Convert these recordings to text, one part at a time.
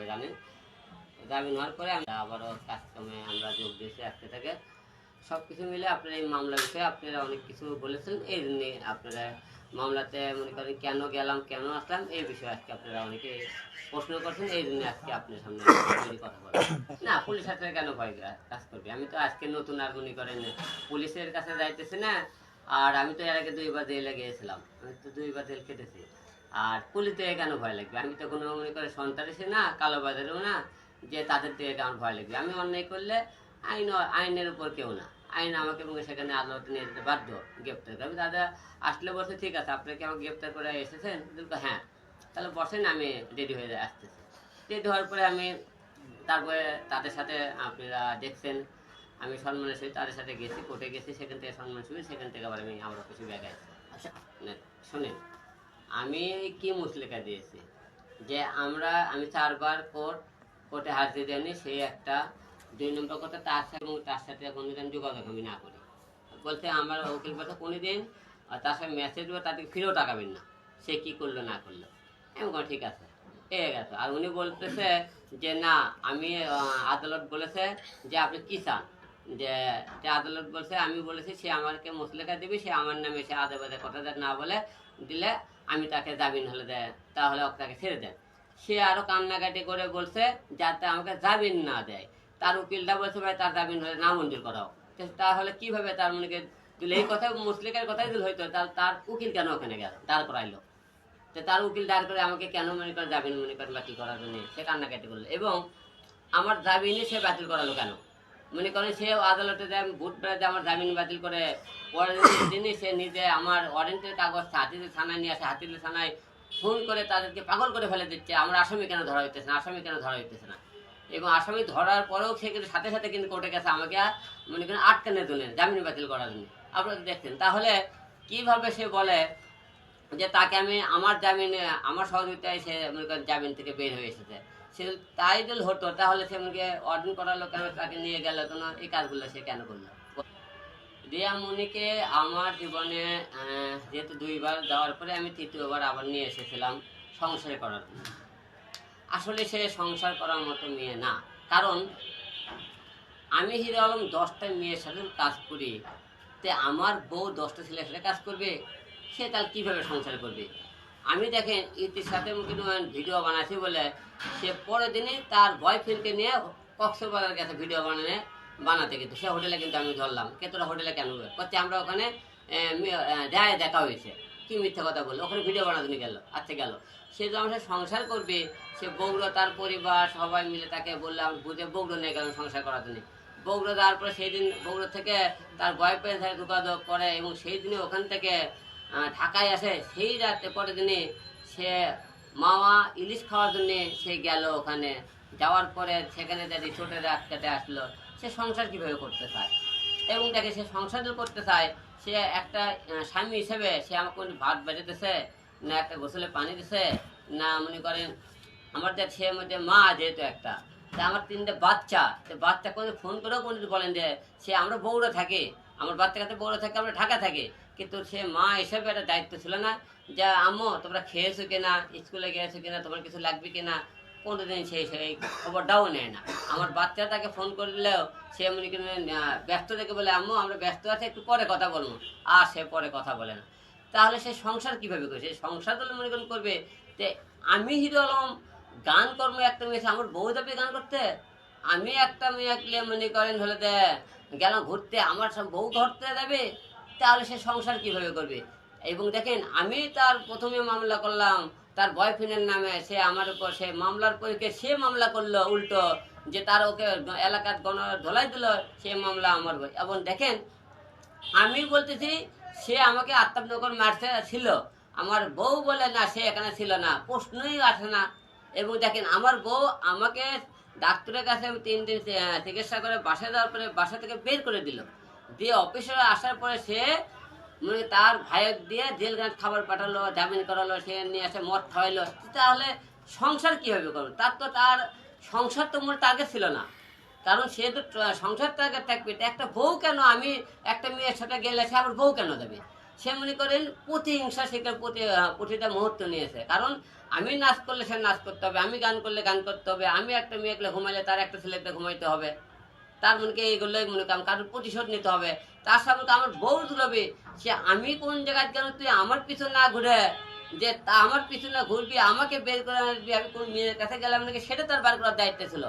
সবাই জানেন জামিন হওয়ার পরে আমরা আবারও কাজকর্মে আমরা যোগ দিয়েছি আজকে থেকে। সব কিছু মিলে আপনার এই মামলা বিষয়ে আপনারা অনেক কিছু বলেছেন। এই জন্যে আপনারা মামলাতে মনে করেন কেন গেলাম, কেন আসলাম, এই বিষয়ে আজকে আপনারা অনেকে প্রশ্ন করছেন। এই জন্য আজকে আপনার সামনে কথা বলা না, পুলিশ হাতে কেন ভয় কাজ করবে? আমি তো আজকে নতুন আর মনে করেন পুলিশের কাছে যাইতেছি না। আর আমি তো এর আগে দুইবার জেলে গিয়েছিলাম। আমি তো দুইবার জেল কেটেছি আর পুলিশ থেকে কেন ভয় লাগবে? আমি তো কোনো মনে করে সন্ত্রাসী না কালো বাজারেও না, যে তাদের থেকে কেমন ভয় লাগবে? আমি অন্যায় করলে আইন, আইনের উপর কেউ না। আইন আমাকে এবং সেখানে আদালতে নিয়ে যেতে বাধ্য, গ্রেপ্তার করে। আমি দাদা আসলে বসে ঠিক আছে, আপনি কি আমাকে গ্রেপ্তার করে এসেছেন? হ্যাঁ। তাহলে বসেন, আমি রেডি হয়ে আসতেছি। রেডি হওয়ার পরে আমি তারপরে তাদের সাথে আপনারা দেখছেন, আমি সম্মানের সহিত তাদের সাথে গেছি, কোর্টে গেছি, সেখান থেকে সম্মান সুবিধা সেখান থেকে আবার আমি আমার কিছু ব্যাগ আছে আচ্ছা শোনেন। আমি কি মুসলেখা দিয়েছি? যে আমরা আমি চারবার কোর্ট কোর্টে হাজির দেয়নি সেই একটা দুই নম্বর কথা তার সাথে এবং তার সাথে কোনোদিন যোগাযোগ আমি না করি। বলতে আমার উকিল কোনোদিন আর তার সাথে মেসেজ দেবো তাদেরকে ফিরেও টাকাবেন না। সে কি করল না করল? বললাম, ঠিক আছে। এ গেছে। আর উনি বলতেছে যে না আমি আদালত বলেছে যে আপনি কি চান? যে আদালত বলছে, আমি বলেছি, সে আমাকে মুসলেখা দিবে, সে আমার নামে সে আদে বাদে কথা যা না বলে দিলে আমি তাকে জামিন হলে দেয়, তাহলে তাকে ছেড়ে দেন সে আরও কান্নাকাটি করে বলছে, যাতে আমাকে জামিন না দেয়। তার উকিলটা বলছে, ভাই, তার জামিন হলে না মঞ্জুর করাও। তাহলে কীভাবে তার মনে দিলে? এই কথা মুসলিকের কথাই দিল হয়তো, তার তার উকিল কেন ওখানে গেল? দাঁড় করাইলো। তো, তার উকিল দাঁড় করে আমাকে কেন মনে করে, জামিন মনে করে বাতিল করার জন্য? সে কান্নাকাটি করল। এবং আমার জামিনে সে বাতিল করালো কেন? মনে করেন সে আদালতে দেয় ভোট বেড়াতে আমার জামিন বাতিল করে, পরের দিনই সে নিজে আমার ওয়ারেন্টের কাগজ হাতিতে থানায় নিয়ে আসে, হাতিতে থানায় ফোন করে তাদেরকে পাগল করে ফেলে দিচ্ছে। আমার আসামি কেন ধরা হইতেছে না? আসামি কেন ধরা হইতেছে না? এবং আসামি ধরার পরেও সে কিন্তু সাথে সাথে কিন্তু কোর্টে গেছে, আমাকে আর মনে করেন আটকানে দিলেন জামিন বাতিল করার জন্য। আপনারা দেখছেন তাহলে কীভাবে সে বলে যে তাকে আমি আমার জামিনে, আমার সহযোগিতায় সে মনে করেন জামিন থেকে বের হয়ে এসেছে? সে তাই যদি হতো, তাহলে সে মনে অর্ডার করালো কেন তাকে নিয়ে গেল? কেন এই কাজগুলো সে কেন করল? রিয়া মুনিকে আমার জীবনে যেহেতু দুইবার যাওয়ার পরে আমি তৃতীয়বার আবার নিয়ে এসেছিলাম সংসার করার। আসলে সে সংসার করার মতো মেয়ে না। কারণ আমি হিরো আলম দশটা মেয়ের সাথে কাজ করি। তে আমার বউ দশটা ছেলের সাথে কাজ করবে, সে তার কীভাবে সংসার করবে? আমি দেখেন ইতির সাথে কিন্তু ভিডিও বানাচ্ছি বলে, সে পরের দিনই তার বয়ফ্রেন্ডকে নিয়ে কক্সবাজার গেছে ভিডিও বানানে, বানাতে কিন্তু, সে হোটেলে কিন্তু আমি ধরলাম। কে তোরা হোটেলে কেন করছে আমরা ওখানে দেখায় দেখা হয়েছে। কি মিথ্যা কথা বলল? ওখানে ভিডিও বানাতে গেল আচ্ছা গেল। সে তো আমার সংসার করবে, সে বগুড়ো তার পরিবার, সবাই মিলে তাকে বললাম, বুঝে বগুড়ো নিয়ে গেলাম সংসার করার জন্য। বগুড়ো যাওয়ার পরে সেই দিন বগুড়ো থেকে তার বয়ফ্রেন্ড সাথে যোগাযোগ করে এবং সেই দিনে ওখান থেকে ঢাকায় আসে, সেই রাতে পরের দিনে সে মামা ইলিশ খাওয়ার জন্যে সে গেল ওখানে। যাওয়ার পরে সেখানে যে রিসোর্টে রাত কাটে আসলো। সে সংসার কীভাবে করতে চায়? এবং দেখে সে সংসার করতে চায়। সে একটা স্বামী হিসেবে সে আমাকে ভাত বেজেতেছে না একটা গোসলে পানি দিছে, না মনে করেন, আমার যে সে মধ্যে মা যেহেতু একটা তা আমার তিনটে বাচ্চা বাচ্চা কোনো ফোন করেও কোনো বলেন যে সে আমরা বউরা থাকে, আমার বাচ্চা কাছে বউরা থাকে, আমরা ঢাকা থাকি। কিন্তু সে মা হিসেবে একটা দায়িত্ব ছিল না যে, আম্মু, তোমরা খেয়েছো কিনা, স্কুলে গিয়েছো কিনা, তোমার কিছু লাগবে কিনা? কোনোদিন সে সেই খবরটাও নেয় না। আমার বাচ্চা তাকে ফোন করলেও সে মনে ব্যস্ত থেকে বলে, আম্মু, আমরা ব্যস্ত আছি, একটু পরে কথা বলব। আর সে পরে কথা বলে না। তাহলে সে সংসার কীভাবে করবে? সে সংসার তাহলে মনে করবে যে, আমি হিরো আলম গান কর্ম একটা মেয়ে আছে, আমার বউ যাবে গান করতে। আমি একটা মেয়েকে মনে করেন হলে দে গেলাম ঘুরতে আমার সব বউ ধরতে যাবে তাহলে সে সংসার কীভাবে করবে? এবং দেখেন আমি তার প্রথমে মামলা করলাম তার বয়ফ্রেন্ডের নামে সে আমার উপর সে মামলার পরীক্ষে সে মামলা করল উল্টো যে তার ওকে এলাকার গণ ধোলাই দিল সে মামলা আমার। এবং দেখেন আমি বলতেছি সে আমাকে আত্মনগর মারতে ছিল। আমার বউ বলে না সে এখানে ছিল না। প্রশ্নই আসে না। এবং দেখেন আমার বউ আমাকে ডাক্তারের কাছে তিন দিন চিকিৎসা করে বাসায় যাওয়ার পরে বাসা থেকে বের করে দিল। দিয়ে অফিসে আসার পরে সে মানে তার ভাইয়ের দিয়ে জেলখানায় খাবার পাঠালো, জামিন করালো, সে নিয়ে এসে মদ খাওয়াইলো। তাহলে সংসার কীভাবে করবে? তার তো তার সংসার তো মূল টার্গেট ছিল না। কারণ সে তো সংসার টার্গেট থাকবে। একটা বউ কেন? আমি একটা মেয়ের সাথে গেলে সে আবার বউ কেন দেবে? সে মনে করেন প্রতিহিংসা সেখানে প্রতি প্রতিটা মুহূর্ত নিয়েছে। কারণ আমি নাচ করলে সে নাচ করতে হবে, আমি গান করলে গান করতে হবে, আমি একটা মেয়েকে ঘুমাইলে তার একটা ছেলেকে ঘুমাইতে হবে। তার মনে কি এইগুলোই মনে করি কারোর প্রতিশোধ নিতে হবে। তার সামনে আমার বউ দুলবে, সে আমি কোন জায়গায় কেন তুই আমার পিছনে না ঘুরে? যে আমার পিছনে ঘুরবি, আমাকে বের করে আনবি, আমি কোন মেয়ের কাছে গেলাম নাকি সেটা তার বার করার দায়িত্ব ছিল।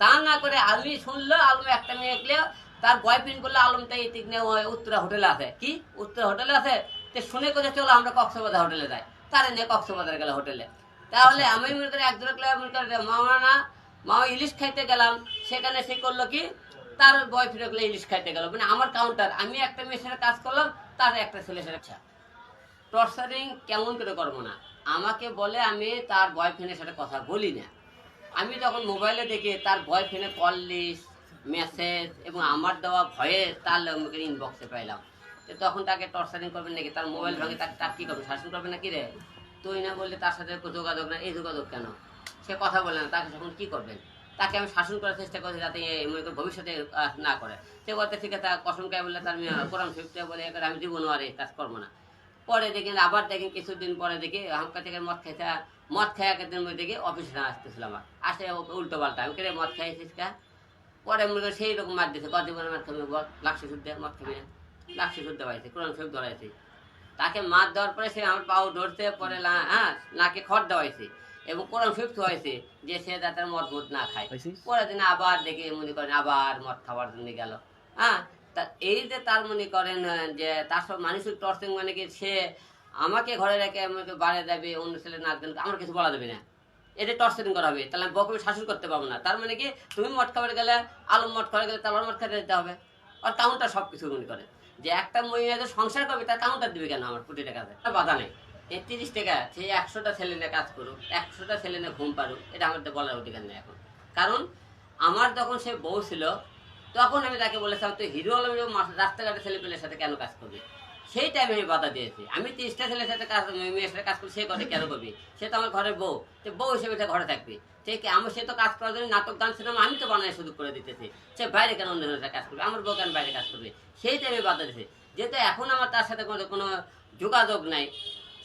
তা না করে আমি শুনলো, আলম একটা মেয়ে দেখলে তার বয়ফ্রেন্ড করলে আলম তাই নিয়ে ওই উত্তরা হোটেলে আছে। কি? উত্তরা হোটেলে আছে? তো শুনে করে চলো আমরা কক্সবাজার হোটেলে যাই। তারা নিয়ে কক্সবাজার গেল হোটেলে তাহলে আমি মনে করি একজন মনে করি মামা না মামা ইলিশ খাইতে গেলাম, সেখানে সে করল কি? তার বয়ফ্রেন্ডগুলো ইলিশ খাইতে গেল। মানে আমার কাউন্টার আমি একটা মেয়ের কাজ করলাম, তার একটা ছেলের সাথে আচ্ছা। টর্চারিং কেমন করে করব না? আমাকে বলে আমি তার বয়ফ্রেন্ডের সাথে কথা বলি না। আমি যখন মোবাইলে দেখি তার বয়ফ্রেন্ডের কল লিস্ট মেসেজ এবং আমার দেওয়া ভয়ে তার লোকের ইনবক্সে পাইলাম। তখন তাকে টর্চারিং করবেন নাকি? তার মোবাইল ভাঙে তাকে তার কী করবে শাসন করবে নাকি রে? তুই না বললে তার সাথে যোগাযোগ না এই যোগাযোগ কেন? সে কথা বলে না, তাকে তখন কি করবেন? তাকে আমি শাসন করার চেষ্টা করছি যাতে মনে করি ভবিষ্যতে না করে। সে বলতে ঠিক আছে, কসম খায় বলে তার কোরআন ফিফতে বলে আমি জীবনও আর এই কাজ করব না। পরে দেখেন আবার দেখেন কিছুদিন পরে দেখি হামকা থেকে মদ খাইতে মদ খাই একদিন মধ্যে দেখি অফিসে না আসতেছিল আমার। আসে উল্টো পাল্টা, আমি কেটে মদ খাইছিস কা? পরে মনে করি সেই রকম মার কত জীবনে মার খাবি লাক্সি শুদ্ধ মদ খাবি লাক্সি শুদ্ধ পাইছে, কোরআন শরীফ ধরাইছে। তাকে মার দেওয়ার পরে সে আমার পাও ধরছে পরে হ্যাঁ নাকে খড় দেওয়াইছে এবং কোরআন ফিফট হয়েছে যে সে যাতে মদ মদ না খায়? পরের দিন আবার দেখে মনে করেন আবার মদ খাওয়ার জন্য গেল। হ্যাঁ তা এই যে তার মনে করেন যে তার সব মানসিক টর্চিং মানে কি সে আমাকে ঘরে রেখে আমাকে বাড়ি যাবে অন্য ছেলে নাচ গান আমার কিছু বলা যাবে না। এটা টর্চারিং করা হবে তাহলে আমি বউকে শাসন করতে পারব না। তার মানে কি তুমি মদ খাবার গেলে আলম মদ খাবার গেলে তার মদ খাতে যেতে হবে। আর কাউন্টার সব কিছু মনে করে যে একটা মহিলা সংসার করবে, তার কাউন্টার দিবে কেন আমার কোটি টাকা? বাধা নেই। এই তিরিশ টাকা সেই একশোটা ছেলে নিয়ে কাজ করুক, একশোটা ছেলে নিয়ে ঘুম পারুক এটা আমার তো বলার অধিকার নেই এখন। কারণ আমার যখন সে বউ ছিল, তখন আমি তাকে বলেছিলাম, তুই হিরো আলমের রাস্তাঘাটে ছেলে পেলের সাথে কেন কাজ করবি? সেই টাইমে আমি বাধা দিয়েছি। আমি তিরিশটা ছেলের সাথে কাজ মেয়ের সাথে কাজ করি, সে কথা কেন করবি? সে তো আমার ঘরের বউ, তো বউ হিসেবে সে ঘরে থাকবি। ঠিক আমি সে তো কাজ করার জন্য নাটক, গান, সিনেমা আমি তো বানায় সুযোগ করে দিতেছি। সে বাইরে কেন অন্য কাজ করবে? আমার বউ কেন বাইরে কাজ করবে? সেই টাইমে বাধা দিয়েছি। যেহেতু এখন আমার তার সাথে কোনো কোনো যোগাযোগ নাই,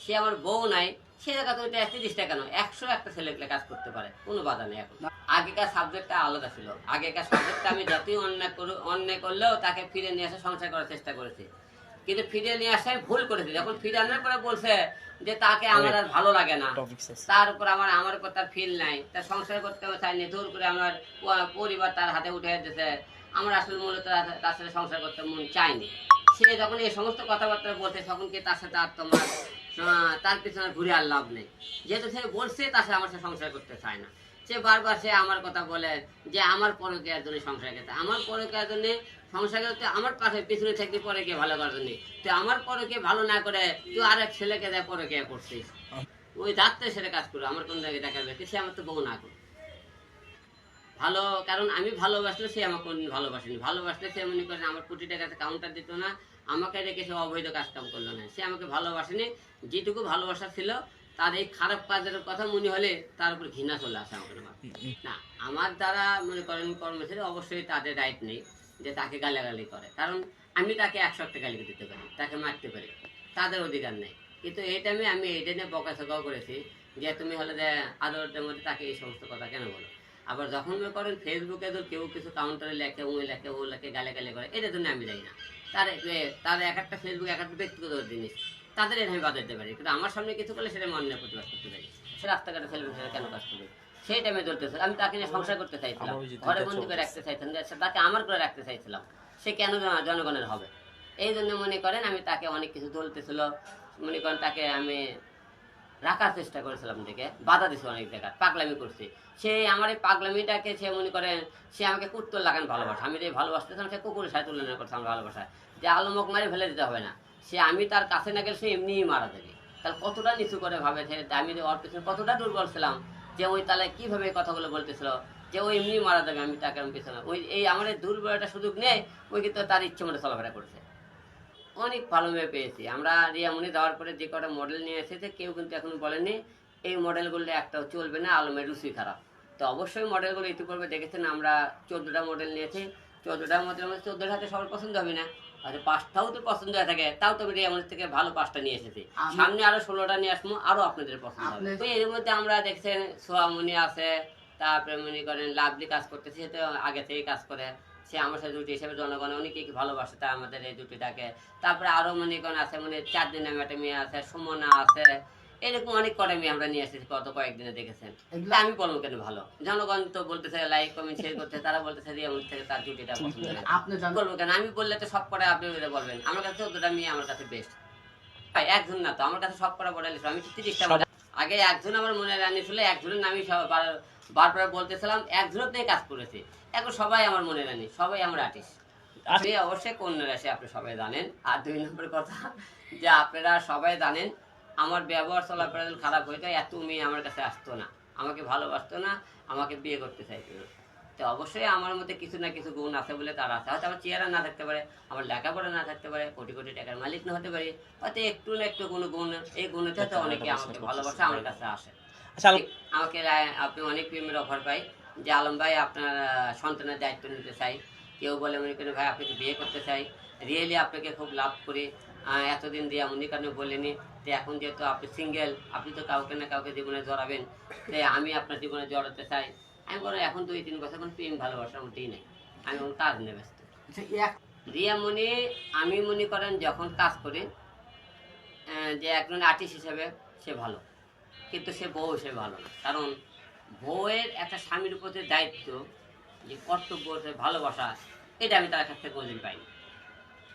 সে আমার বউ নাই, সে জায়গা তো তিরিশটা কেন একশো একটা ছেলেকে কাজ করতে পারে, কোনো বাধা নেই এখন। আগেকার সাবজেক্টটা আলাদা ছিল। আগেকার সাবজেক্টটা আমি যতই অন্যায় করু অন্যায় করলেও তাকে ফিরে নিয়ে আসে সংসার করার চেষ্টা করেছি। কিন্তু ফিরে নিয়ে আসায় ভুল করেছি। যখন ফিরে আনার পরে বলছে যে তাকে আমার আর ভালো লাগে না। তার উপর আমার আমার উপর তার ফিল নাই। তার সংসার করতে আমি চাইনি। দূর করে আমার পরিবার তার হাতে উঠে দিতেছে আমার আসলে মূলত তার- তার সাথে সংসার করতে মন চাইনি সে যখন এই সমস্ত কথাবার্তা বলছে তখন কি তার সাথে আর তোমার তার পিছনে ঘুরে আর লাভ নেই? যেহেতু সে বলছে তার সাথে আমার সাথে সংসার করতে চায় না। সে বারবার সে আমার কথা বলে যে আমার পরকেয়ার জন্য সংসার করতে। আমার পরকেয়ার জন্য সংসার করতে আমার পাশে পিছনে থাকতে পরে কে ভালো করার জন্য তুই আমার পরকে ভালো না করে তুই আরেক ছেলেকে দেয় পরকে করছিস। ওই রাত্রে সেটা কাজ করো আমার কোন জায়গায় দেখা যাবে? সে আমার তো বউ না করো ভালো কারণ আমি ভালোবাসলে সে আমাকে ভালোবাসেনি। ভালোবাসলে সে মনে করেন আমার কোটি টাকাতে কাউন্টার দিত না আমাকে রেখে সে অবৈধ কাজ কাম করল না। সে আমাকে ভালোবাসেনি যেটুকু ভালোবাসা ছিল তার এই খারাপ কাজের কথা মনে হলে তার উপর ঘৃণা চলে আসে আমাকে না আমার দ্বারা মনে করেন কর্মচারী অবশ্যই তাদের রাইট নেই। যে তাকে গালাগালি করে। কারণ আমি তাকে একশো একটা গালি দিতে পারি, তাকে মারতে পারি। তাদের অধিকার নেই। কিন্তু এই টাইমে আমি এটা নিয়ে বকাঝকাও করেছি যে তুমি হলে যে আদরের মধ্যে তাকে এই সমস্ত কথা কেন বলো? আবার যখন মনে করেন ফেসবুকে তো কেউ কিছু কাউন্টারে লেখে, ও লেখে ও লেখে গালে গালে করে এটার জন্য আমি যাই না। তার তার এক একটা ফেসবুক এক একটা ব্যক্তিগত জিনিস, তাদের এটা আমি বাদ দিতে পারি। কিন্তু আমার সামনে কিছু করলে সেটা মনে প্রতিবাদ করতে পারি। সে রাস্তাঘাটে ফেসবুক কেন কাজ করবে? সেই টাইমে চলতেছে। আমি তাকে নিয়ে সংসার করতে চাইছিলাম। যে ঘরে বন্দি করে রাখতে চাইছিলাম যে তাকে আমার করে রাখতে চাইছিলাম। সে কেন জনগণের হবে? এই জন্য মনে করেন আমি তাকে অনেক কিছু চলতেছিল মনে করেন তাকে আমি রাখার চেষ্টা করেছিলাম থেকে বাধা দিছে অনেক জায়গায় পাগলামি করছে। সে আমার এই পাগলামিটাকে সে মনে করেন সে আমাকে কুত্তর লাগান ভালোবাসা। আমি যে ভালোবাসতেছিলাম সে কুকুরের সাথে তুলনা করছে আমার ভালোবাসা যে আলমক মারে ফেলে দিতে হবে না। সে আমি তার কাছে না গেলে সে এমনিই মারা যাবে। তাহলে কতটা নিচু করে ভাবে সে আমি যে ওর পিছনে কতটা দুর্বল ছিলাম? যে ওই তাহলে কীভাবে কথাগুলো বলতেছিল? যে ওই এমনি মারা যাবে, আমি তাকে আমি পিছনে ওই এই আমাদের দুর্বলটা সুযোগ নেই, ওই কিন্তু তার ইচ্ছে মতো চলাফেরা করছে। অনেক ভালো মেয়ে পেয়েছি। আমরা রিয়ামনি যাওয়ার পরে যে কটা মডেল নিয়ে এসেছে, কেউ কিন্তু এখন বলেনি, এই মডেলগুলো একটাও চলবে না, আলমের রুচি খারাপ। তো অবশ্যই মডেলগুলো ইতিপূর্বে দেখেছেন, আমরা চোদ্দোটা মডেল নিয়েছি। চোদ্দোটার মধ্যে আমাদের চোদ্দোটা হাতে সবার পছন্দ হবে না। আর পাঁচটাও তো পছন্দ হয়ে থাকে তাও তো আমি আমাদের থেকে ভালো পাঁচটা নিয়ে এসেছি। সামনে আরও ষোলোটা নিয়ে আসব আরও আপনাদের পছন্দ হবে। তো এর মধ্যে আমরা দেখছেন সোয়ামনি আছে তারপরে মনে করেন লাভলি কাজ করতেছে সে তো আগে থেকেই কাজ করে। সে আমার সাথে জুটি হিসেবে জনগণ অনেকে ভালোবাসে তা আমাদের এই জুটিটাকে তারপরে আরও মনে করেন আছে মানে চার দিন নামে একটা মেয়ে আছে সুমনা আছে এরকম অনেক কটা আমরা নিয়ে এসেছি গত কয়েকদিনে দেখেছেন। আমি বলব কেন ভালো? জনগণ তো বলতেছে লাইক কমেন্ট শেয়ার করতে তারা বলতেছে রিয়ামুল থেকে তার জুটিটা পছন্দ আপনি বলব কেন? আমি বললে তো সব কটা আপনি বলবেন। আমার কাছে চোদ্দটা মেয়ে আমার কাছে বেস্ট ভাই একজন না তো আমার কাছে সব কটা বড় লিখলো আমি তিরিশটা আগে একজন আমার মনে রানি ছিল একজনের নামই বারবার বলতেছিলাম একজনের থেকে কাজ করেছে। এখন সবাই আমার মনে রানি সবাই আমার আর্টিস্ট আপনি অবশ্যই কন্যা রাশি আপনি সবাই জানেন। আর দুই নম্বর কথা যে আপনারা সবাই জানেন আমার ব্যবহার চলাফেরা খারাপ হইতো এত মেয়ে আমার কাছে আসতো না আমাকে ভালোবাসতো না আমাকে বিয়ে করতে চাইতো না। তো অবশ্যই আমার মধ্যে কিছু না কিছু গুণ আছে বলে তার আছে। হয়তো আমার চেহারা না থাকতে পারে আমার লেখাপড়া না থাকতে পারে কোটি কোটি টাকার মালিক না হতে পারি হয়তো একটু না একটু কোনো গুণ এই গুণটা তো অনেকে আমাকে ভালোবাসে আমার কাছে আসে। আচ্ছা আমাকে আপনি অনেক প্রেমের অফার পাই। যে আলম ভাই আপনার সন্তানের দায়িত্ব নিতে চাই। কেউ বলে মনে করেন ভাই আপনাকে বিয়ে করতে চাই। রিয়েলি আপনাকে খুব লাভ করি। এতদিন দিয়ে এমনি কারণে বলিনি? যে এখন যেহেতু আপনি সিঙ্গেল আপনি তো কাউকে না কাউকে জীবনে জড়াবেন। যে আমি আপনার জীবনে জড়াতে চাই। আমি বলো এখন দুই তিন বছর এখন প্রেম ভালোবাসার মধ্যেই নেই। আমি এখন কাজ নিয়ে ব্যস্ত। আচ্ছা, এক রিয়া মনি আমি মনে করেন যখন কাজ করি যে একজন আর্টিস্ট হিসেবে সে ভালো। কিন্তু সে বউ হিসেবে ভালো না। কারণ বউয়ের একটা স্বামীর উপর যে দায়িত্ব যে কর্তব্য সে ভালোবাসা এটা আমি তার কাছ থেকে কোনোদিন পাইনি।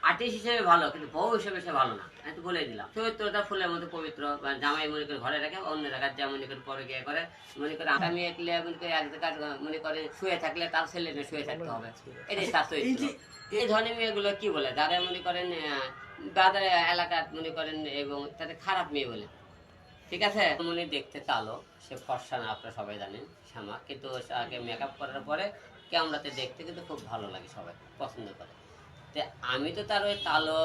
আর্টিস্ট হিসেবে ভালো কিন্তু বউ হিসেবে সে ভালো না। আমি তো বলে দিলাম। চরিত্রটা ফুলের মতো পবিত্র জামাই মনে করে ঘরে রাখে অন্য জায়গায় যা মনে করে পরে গিয়ে করে মনে করে আমি একলে মনে করে এক জায়গায় মনে করে শুয়ে থাকলে তার ছেলে মেয়ে শুয়ে থাকতে হবে। এটাই তার চরিত্র। এই ধরনের মেয়েগুলো কি বলে? যারা মনে করেন বাজার এলাকার মনে করেন এবং তাদের খারাপ মেয়ে বলে। ঠিক আছে? মনে দেখতে কালো সে ফর্সা না আপনারা সবাই জানেন শ্যামা। কিন্তু আগে মেকআপ করার পরে ক্যামেরাতে দেখতে কিন্তু খুব ভালো লাগে সবাই পছন্দ করে। আমি তো তার ওই কালো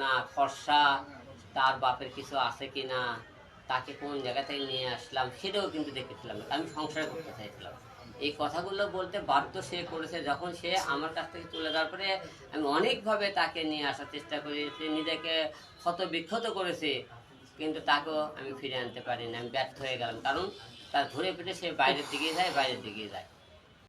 না, ফর্সা, তার বাপের কিছু আছে কি না তাকে কোন জায়গা থেকে নিয়ে আসলাম, সেটাও কিন্তু দেখেছিলাম। আমি সংসার করতে চাইছিলাম। এই কথাগুলো বলতে বাধ্য সে করেছে। যখন সে আমার কাছ থেকে চলে যাওয়ার পরে আমি অনেকভাবে তাকে নিয়ে আসার চেষ্টা করি সে নিজেকে ক্ষত বিক্ষত করেছে, কিন্তু তাকেও আমি ফিরে আনতে পারিনি। আমি ব্যর্থ হয়ে গেলাম। কারণ তার ধরে পেটে সে বাইরের দিকে যায়, বাইরের দিকে যায়।